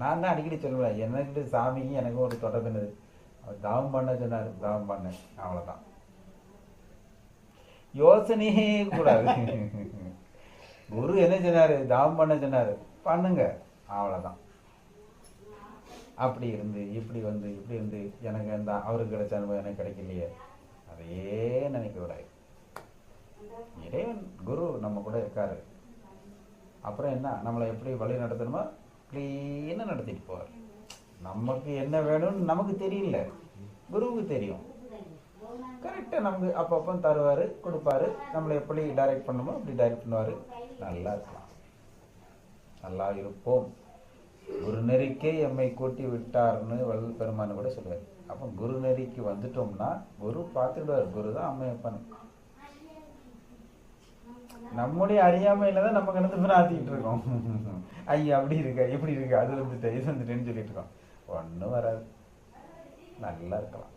நான் தான் அடிக்கடி சொல்லுவேன் எனக்கு சாமிக்கு எனக்கும் ஒரு தொடர்பு என்னது? அவர் தவம் பண்ண சொன்னார் தவம் பண்ண. அவ்வளோதான் யோசனையே கூடாது. குரு என்ன சொன்னாரு? தவம் பண்ண சொன்னாரு. பண்ணுங்க. அவ்வளோதான் அப்படி இருந்து இப்படி வந்து இப்படி இருந்து எனக்கு அந்த அவருக்கு கிடைச்ச அனுபவம் எனக்கு கிடைக்கலையே. அதையே நினைக்க கூடாது. இறைவன் குரு நம்ம கூட இருக்காரு. அப்புறம் என்ன? நம்மளை எப்படி வழி நடத்தணுமோ க்ளீனாக நடத்திட்டு போவார் நமக்கு என்ன வேணும்னு நமக்கு தெரியல. குருவுக்கு தெரியும். கரெக்டாக நமக்கு அப்பப்போ தருவார் கொடுப்பாரு. நம்மளை எப்படி டைரக்ட் பண்ணணுமோ அப்படி டைரக்ட் பண்ணுவார். நல்லா இருக்கலாம். நல்லா இருப்போம். குரு நெறிக்கே எம்மை கூட்டி விட்டார்னு வள்ளல் பெருமான் கூட சொல்லுவார் அப்போ குரு நெறிக்கு வந்துட்டோம்னா குரு பார்த்துடுவார். குரு தான் அம்மையப்பன். நம்முடைய அறியாமையில தான் நம்ம கலந்து பிரார்த்திக்கிட்டு இருக்கோம். ஐயா அப்படி இருக்க எப்படி இருக்கு அது வந்துட்டு இது வந்துட்டேன்னு சொல்லிட்டு இருக்கோம். ஒன்றும் வராது. நல்லா இருக்கலாம்.